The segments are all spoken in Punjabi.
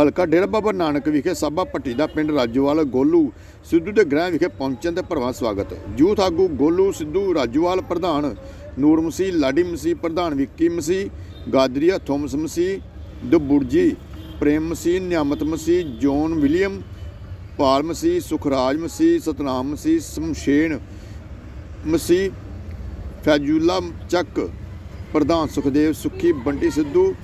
ਹਲਕਾ ਡੇਰਾ ਬਾਬਾ ਨਾਨਕ ਵਿਖੇ ਸਾਬਾ ਪੱਟੀ ਦਾ ਪਿੰਡ ਰਾਜੂਵਾਲ ਗੋਲੂ ਸਿੱਧੂ ਦੇ ਗ੍ਰਹਿ ਵਿਖੇ ਪਹੁੰਚਣ ਤੇ ਭਰਵਾਂ ਸਵਾਗਤ। ਯੂਥ ਆਗੂ ਗੋਲੂ ਸਿੱਧੂ, ਰਾਜੂਵਾਲ ਪ੍ਰਧਾਨ, ਨੂਰ ਮਸੀਹ, ਲਾਡੀ ਮਸੀਹ ਪ੍ਰਧਾਨ, Vicky Masih, Gadaria Thomas Masih Daburji Prem Masih, Niamat Masih, John William, Paul Masih, Sukhraj Masih, Satnam Masih, Samshen Masih, Faizulla Chak, ਪ੍ਰਧਾਨ ਸੁਖਦੇਵ ਸੁੱਖੀ, ਬੰਟੀ ਸਿੱਧੂ,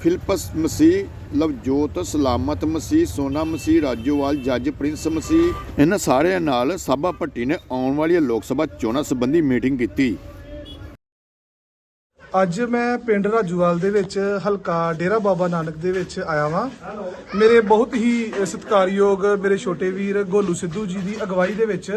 ਫਿਲਪਸ ਮਸੀਹ ਲਵਜੋਤ ਸਲਾਮਤ ਮਸੀਹ, ਸੋਨਾ ਮਸੀਹ, ਰਾਜੋਵਾਲ, ਜੱਜ, ਪ੍ਰਿੰਸ ਮਸੀਹ। ਇਹਨਾਂ ਸਾਰਿਆਂ ਨਾਲ ਸਾਬਾ ਭੱਟੀ ਨੇ ਆਉਣ ਵਾਲੀਆਂ ਲੋਕ ਸਭਾ ਚੋਣਾਂ ਸੰਬੰਧੀ ਮੀਟਿੰਗ ਕੀਤੀ। ਅੱਜ ਮੈਂ ਪਿੰਡ ਰਾਜੂਵਾਲ ਦੇ ਵਿੱਚ ਹਲਕਾ ਡੇਰਾ ਬਾਬਾ ਨਾਨਕ ਦੇ ਵਿੱਚ ਆਇਆ ਵਾਂ। ਮੇਰੇ ਬਹੁਤ ਹੀ ਸਤਿਕਾਰਯੋਗ ਮੇਰੇ ਛੋਟੇ ਵੀਰ ਗੋਲੂ ਸਿੱਧੂ ਜੀ ਦੀ ਅਗਵਾਈ ਦੇ ਵਿੱਚ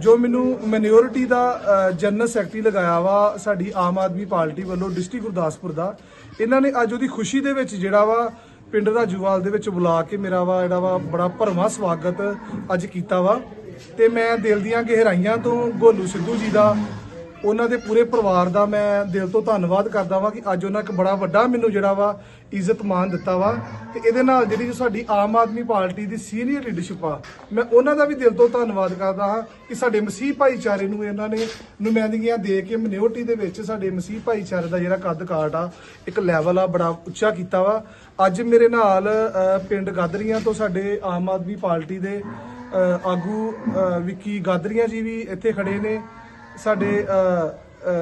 ਜੋ ਮੈਨੂੰ ਮੈਨਿਓਰਿਟੀ ਦਾ ਜਨਰਲ ਸੈਕਟਰੀ ਲਗਾਇਆ ਵਾ ਸਾਡੀ ਆਮ ਆਦਮੀ ਪਾਰਟੀ ਵੱਲੋਂ ਡਿਸਟ੍ਰਿਕਟ ਗੁਰਦਾਸਪੁਰ ਦਾ। ਇਹਨਾਂ ਨੇ ਅੱਜ ਉਹਦੀ ਖੁਸ਼ੀ ਦੇ ਵਿੱਚ ਜਿਹੜਾ ਵਾ ਪਿੰਡ ਰਾਜੂਵਾਲ ਦੇ ਵਿੱਚ ਬੁਲਾ ਕੇ ਮੇਰਾ ਵਾ, ਜਿਹੜਾ ਵਾ, ਬੜਾ ਭਰਵਾਂ ਸਵਾਗਤ ਅੱਜ ਕੀਤਾ ਵਾ। ਤੇ ਮੈਂ ਦਿਲ ਦੀਆਂ ਗਹਿਰਾਈਆਂ ਤੋਂ ਗੋਲੂ ਸਿੱਧੂ ਜੀ ਦਾ ਉਹਨਾਂ ਦੇ ਪੂਰੇ ਪਰਿਵਾਰ ਦਾ ਮੈਂ ਦਿਲ ਤੋਂ ਧੰਨਵਾਦ ਕਰਦਾ ਵਾਂ ਕਿ ਅੱਜ ਉਹਨਾਂ ਇੱਕ ਬੜਾ ਵੱਡਾ ਮੈਨੂੰ ਜਿਹੜਾ ਵਾ ਇੱਜ਼ਤ ਮਾਨ ਦਿੱਤਾ ਵਾ ਤੇ ਇਹਦੇ ਨਾਲ ਜਿਹੜੀ ਜੋ ਸਾਡੀ ਆਮ ਆਦਮੀ ਪਾਰਟੀ ਦੀ ਸੀਨੀਅਰ ਲੀਡਰਸ਼ਿਪ ਆ, ਮੈਂ ਉਹਨਾਂ ਦਾ ਵੀ ਦਿਲ ਤੋਂ ਧੰਨਵਾਦ ਕਰਦਾ ਹਾਂ ਕਿ ਸਾਡੇ ਮਸੀਹ ਭਾਈਚਾਰੇ ਨੂੰ ਇਹਨਾਂ ਨੇ ਨੁਮਾਇੰਦਗੀਆਂ ਦੇ ਕੇ ਮਿਨਿਓਰਟੀ ਦੇ ਵਿੱਚ ਸਾਡੇ ਮਸੀਹ ਭਾਈਚਾਰੇ ਦਾ ਜਿਹੜਾ ਕੱਦ ਕਾਠ ਆ, ਇੱਕ ਲੈਵਲ ਆ ਬੜਾ ਉੱਚਾ ਕੀਤਾ ਵਾ। ਅੱਜ ਮੇਰੇ ਨਾਲ ਪਿੰਡ ਗਾਦਰੀਆਂ ਤੋਂ ਸਾਡੇ ਆਮ ਆਦਮੀ ਪਾਰਟੀ ਦੇ ਆਗੂ ਵਿੱਕੀ ਗਾਦਰੀਆਂ ਜੀ ਵੀ ਇੱਥੇ ਖੜੇ ਨੇ। ਸਾਡੇ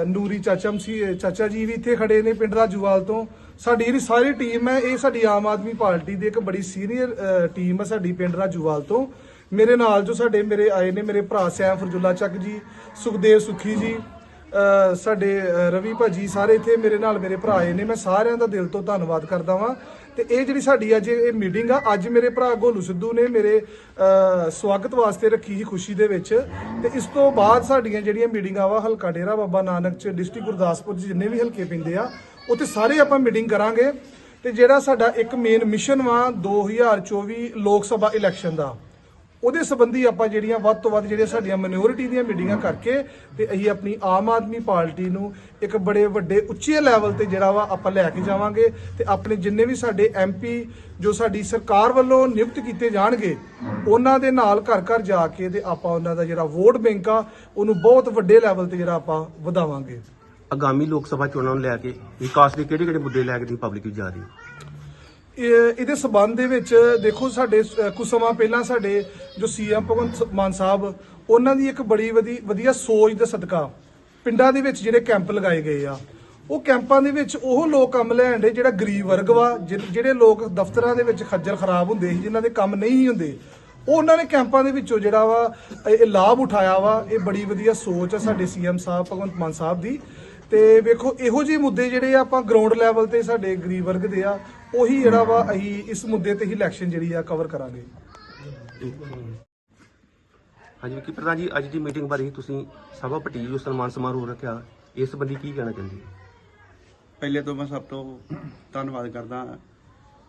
ਨੂਰੀ ਚਾਚਾ ਮਸੀ ਚਾਚਾ ਜੀ ਵੀ ਇੱਥੇ ਖੜੇ ਨੇ ਪਿੰਡ ਰਾਜੂਵਾਲ ਤੋਂ। ਸਾਡੀ ਜਿਹੜੀ ਸਾਰੀ ਟੀਮ ਹੈ, ਇਹ ਸਾਡੀ ਆਮ ਆਦਮੀ ਪਾਰਟੀ ਦੀ ਇੱਕ ਬੜੀ ਸੀਨੀਅਰ ਟੀਮ ਹੈ ਸਾਡੀ ਪਿੰਡ ਰਾਜੂਵਾਲ ਤੋਂ। ਮੇਰੇ ਨਾਲ ਜੋ ਸਾਡੇ, ਮੇਰੇ ਆਏ ਨੇ ਮੇਰੇ ਭਰਾ ਸੈਮ ਫਰਜੁੱਲਾ ਚੱਕ ਜੀ, ਸੁਖਦੇਵ ਸੁਖੀ ਜੀ ਸਾਡੇ ਅ, ਰਵੀ ਭਾਜੀ ਸਾਰੇ ਇੱਥੇ ਮੇਰੇ ਨਾਲ ਮੇਰੇ ਭਰਾ ਆਏ ਨੇ। ਮੈਂ ਸਾਰਿਆਂ ਦਾ ਦਿਲ ਤੋਂ ਧੰਨਵਾਦ ਕਰਦਾ ਵਾਂ। ਤੇ ਇਹ ਜਿਹੜੀ ਸਾਡੀ ਅੱਜ ਇਹ ਮੀਟਿੰਗ ਆ ਅੱਜ ਮੇਰੇ ਭਰਾ ਗੋਲੂ ਸਿੱਧੂ ਨੇ ਮੇਰੇ ਸਵਾਗਤ ਵਾਸਤੇ ਰੱਖੀ ਸੀ ਖੁਸ਼ੀ ਦੇ ਵਿੱਚ। ਤੇ ਇਸ ਤੋਂ ਬਾਅਦ ਸਾਡੀਆਂ ਜਿਹੜੀਆਂ ਮੀਟਿੰਗਾਂ ਵਾ ਹਲਕਾ ਡੇਰਾ ਬਾਬਾ ਨਾਨਕ ਚ ਡਿਸਟ੍ਰਿਕਟ ਗੁਰਦਾਸਪੁਰ 'ਚ ਜਿੰਨੇ ਵੀ ਹਲਕੇ ਪੈਂਦੇ ਆ ਉੱਥੇ ਸਾਰੇ ਆਪਾਂ ਮੀਟਿੰਗ ਕਰਾਂਗੇ। ਤੇ ਜਿਹੜਾ ਸਾਡਾ ਇੱਕ ਮੇਨ ਮਿਸ਼ਨ ਵਾ 2024 ਲੋਕ ਸਭਾ ਇਲੈਕਸ਼ਨ ਦਾ ਉਹਦੇ ਸੰਬੰਧੀ ਆਪਾਂ ਜਿਹੜੀਆਂ ਵੱਧ ਤੋਂ ਵੱਧ ਜਿਹੜੀਆਂ ਸਾਡੀਆਂ ਮਿਨੋਰਿਟੀ ਦੀਆਂ ਮੀਟਿੰਗਾਂ ਕਰਕੇ ਤੇ ਅਸੀਂ ਆਪਣੀ ਆਮ ਆਦਮੀ ਪਾਰਟੀ ਨੂੰ ਇੱਕ ਬੜੇ ਵੱਡੇ ਉੱਚੇ ਲੈਵਲ ਤੇ ਜਿਹੜਾ ਵਾ ਆਪਾਂ ਲੈ ਕੇ ਜਾਵਾਂਗੇ ਤੇ ਆਪਣੇ ਜਿੰਨੇ ਵੀ ਸਾਡੇ ਐਮਪੀ ਜੋ ਸਾਡੀ ਸਰਕਾਰ ਵੱਲੋਂ ਨਿਯੁਕਤ ਕੀਤੇ ਜਾਣਗੇ, ਉਹਨਾਂ ਦੇ ਨਾਲ ਘਰ ਘਰ ਜਾ ਕੇ ਤੇ ਆਪਾਂ ਉਹਨਾਂ ਦਾ ਜਿਹੜਾ ਵੋਟ ਬੈਂਕ ਆ, ਉਹਨੂੰ ਬਹੁਤ ਵੱਡੇ ਲੈਵਲ ਤੇ ਜਿਹੜਾ ਆਪਾਂ ਵਧਾਵਾਂਗੇ। ਆਗਾਮੀ ਲੋਕ ਸਭਾ ਚੋਣਾਂ ਨੂੰ ਲੈ ਕੇ ਵਿਕਾਸ ਦੇ ਕਿਹੜੇ ਕਿਹੜੇ ਮੁੱਦੇ ਲੈ ਕੇ ਦੀ ਪਬਲਿਕ ਵਿੱਚ ਜਾ ਰਹੀ ਹੈ? ਇਹਦੇ ਸਬੰਧ ਦੇ ਵਿੱਚ ਦੇਖੋ ਸਾਡੇ ਸ- ਕੁਝ ਸਮਾਂ ਪਹਿਲਾਂ ਸਾਡੇ ਜੋ ਸੀਐਮ ਭਗਵੰਤ ਮਾਨ ਸਾਹਿਬ, ਉਹਨਾਂ ਦੀ ਇੱਕ ਬੜੀ ਵਧੀ, ਵਧੀਆ ਸੋਚ ਦੇ ਸਦਕਾ ਪਿੰਡਾਂ ਦੇ ਵਿੱਚ ਜਿਹੜੇ ਕੈਂਪ ਲਗਾਏ ਗਏ ਆ। ਉਹ ਕੈਂਪਾਂ ਦੇ ਵਿੱਚ ਉਹ ਲੋਕ ਕੰਮ ਲੈਣ ਦੇ ਜਿਹੜਾ ਗਰੀਬ ਵਰਗ ਵਾ, ਜਿ- ਜਿਹੜੇ ਲੋਕ ਦਫ਼ਤਰਾਂ ਦੇ ਵਿੱਚ ਖੱਜਲ ਖਰਾਬ ਹੁੰਦੇ ਸੀ, ਜਿਨ੍ਹਾਂ ਦੇ ਕੰਮ ਨਹੀਂ ਹੁੰਦੇ, ਉਹ ਉਹਨਾਂ ਨੇ ਕੈਂਪਾਂ ਦੇ ਵਿੱਚੋਂ ਜਿਹੜਾ ਵਾ, ਇਹ ਇਹ ਲਾਭ ਉਠਾਇਆ ਵਾ। ਇਹ ਬੜੀ ਵਧੀਆ ਸੋਚ ਆ ਸਾਡੇ ਸੀਐਮ ਸਾਹਿਬ, ਭਗਵੰਤ ਮਾਨ ਸਾਹਿਬ ਦੀ। ਤੇ ਵੇਖੋ, ਇਹੋ ਜਿਹੇ ਮੁੱਦੇ ਜਿਹੜੇ ਆ ਆਪਾਂ ਗਰਾਊਂਡ ਲੈਵਲ ਤੇ ਸਾਡੇ ਗਰੀਬ ਵਰਗ ਦੇ ਆ ਉਹੀ ਜਿਹੜਾ ਵਾ ਅਸੀਂ ਇਸ ਮੁੱਦੇ ਤੇ ਹੀ ਇਲੈਕਸ਼ਨ ਜਿਹੜੀ ਆ ਕਵਰ ਕਰਾਂਗੇ। ਹਾਂਜੀ ਵਿੱਕੀ ਪ੍ਰਧਾਨ ਜੀ ਅੱਜ ਦੀ ਮੀਟਿੰਗ ਬਾਰੇ ਤੁਸੀਂ ਸਭਾ ਪੱਟੀ ਜੋ ਸਨਮਾਨ ਸਮਾਰੋਹ ਰੱਖਿਆ ਇਸ ਸੰਬੰਧੀ ਕੀ ਕਹਿਣਾ ਚਾਹੁੰਦੇ ਹੋ? ਪਹਿਲੇ ਤੋਂ ਮੈਂ ਸਭ ਤੋਂ ਧੰਨਵਾਦ ਕਰਦਾ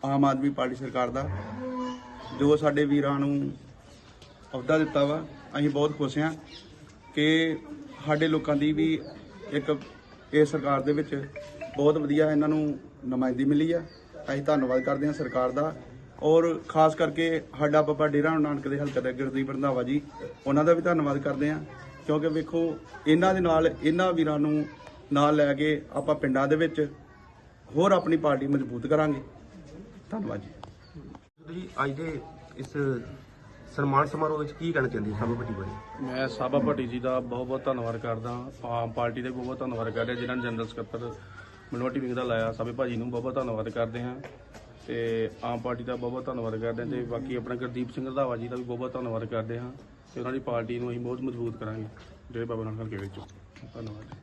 ਆਮ ਆਦਮੀ ਪਾਰਟੀ ਸਰਕਾਰ ਦਾ ਜੋ ਸਾਡੇ ਵੀਰਾਂ ਨੂੰ ਅਹੁਦਾ ਦਿੱਤਾ ਵਾ। ਅਸੀਂ ਬਹੁਤ ਖੁਸ਼ ਹਾਂ ਕਿ ਸਾਡੇ ਲੋਕਾਂ ਦੀ ਵੀ ਇੱਕ ਇਹ ਸਰਕਾਰ ਦੇ ਵਿੱਚ ਬਹੁਤ ਵਧੀਆ ਇਹਨਾਂ ਨੂੰ ਨੁਮਾਇੰਦੀ ਮਿਲੀ ਆ। ਅਸੀਂ ਧੰਨਵਾਦ ਕਰਦੇ ਹਾਂ ਸਰਕਾਰ ਦਾ ਔਰ ਖਾਸ ਕਰਕੇ ਸਾਡਾ ਬਾਬਾ ਡੇਰਾ ਨਾਨਕ ਦੇ ਹਲਕਾ ਦੇ ਗੁਰਦੀਪ ਰੰਧਾਵਾ ਜੀ ਉਹਨਾਂ ਦਾ ਵੀ ਧੰਨਵਾਦ ਕਰਦੇ ਹਾਂ। ਕਿਉਂਕਿ ਵੇਖੋ ਇਹਨਾਂ ਦੇ ਨਾਲ ਇਹਨਾਂ ਵੀਰਾਂ ਨੂੰ ਨਾਲ ਲੈ ਕੇ ਆਪਾਂ ਪਿੰਡਾਂ ਦੇ ਵਿੱਚ ਹੋਰ ਆਪਣੀ ਪਾਰਟੀ ਮਜ਼ਬੂਤ ਕਰਾਂਗੇ। ਧੰਨਵਾਦ ਜੀ। ਅੱਜ ਦੇ ਇਸ ਸਨਮਾਨ ਸਮਾਰੋਹ ਵਿੱਚ ਕੀ ਕਹਿਣਾ ਚਾਹੁੰਦੇ ਹੋ? ਸਭਾ ਪੱਟੀ ਬਾਰੇ ਮੈਂ ਸਾਬਾ ਭੱਟੀ ਜੀ ਦਾ ਬਹੁਤ ਬਹੁਤ ਧੰਨਵਾਦ ਕਰਦਾ ਆਮ ਪਾਰਟੀ ਦੇ ਬਹੁਤ ਬਹੁਤ ਧੰਨਵਾਦ ਕਰਦੇ ਜਿਨ੍ਹਾਂ ਨੇ ਜਨਰਲ ਸਕੱਤਰ ਮਨੋਟੀ ਵਿੰਗ ਦਾ ਲਾਇਆ, ਸਾਬੇ ਭਾਜੀ ਨੂੰ ਬਹੁਤ ਬਹੁਤ ਧੰਨਵਾਦ ਕਰਦੇ ਹਾਂ ਤੇ ਆਮ ਪਾਰਟੀ ਦਾ ਬਹੁਤ ਬਹੁਤ ਧੰਨਵਾਦ ਕਰਦੇ ਹਾਂ ਤੇ ਬਾਕੀ ਆਪਣਾ ਗੁਰਦੀਪ ਸਿੰਘ ਰੰਧਾਵਾ ਜੀ ਦਾ ਵੀ ਬਹੁਤ ਬਹੁਤ ਧੰਨਵਾਦ ਕਰਦੇ ਹਾਂ ਤੇ ਉਹਨਾਂ ਦੀ ਪਾਰਟੀ ਨੂੰ ਅਸੀਂ ਬਹੁਤ ਮਜ਼ਬੂਤ ਕਰਾਂਗੇ। ਜਿਹੜੇ ਬਾਬਾ ਨਾਨਕ ਹਲਕੇ ਵਿੱਚ। ਧੰਨਵਾਦ।